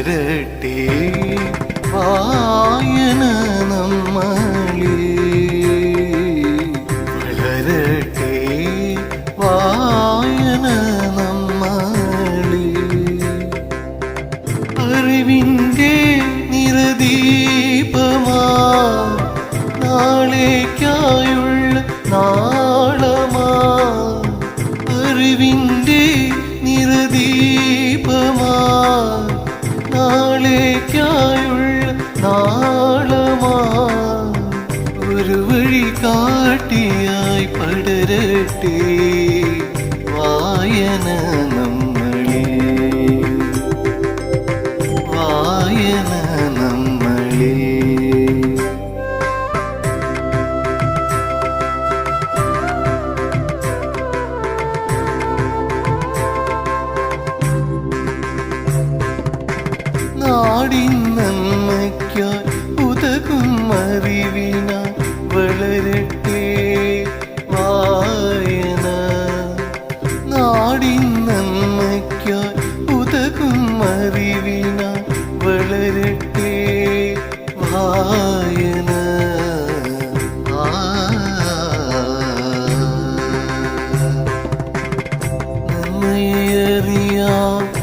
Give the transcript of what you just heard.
വരട്ടെ വായന നമ്മളി വളരട്ടെ വായന നമ്മളി അറിവിന്റെ നിരദീപമാ നാളേക്കായുള്ള നാളമാ. അറിവിന്റെ നാളേക്കായുള്ള നാളമാ. ഒരു വഴി കാട്ടിയായി പടരട്ടെ. നാടിൻ നന്മയ്ക്കായി ഉതകും അറിവിന വളരട്ടെ വായന. നാടി നന്മയ്ക്കായി ഉതകും അറിവിന വളരട്ടെ വായന. നന്മയറിയാം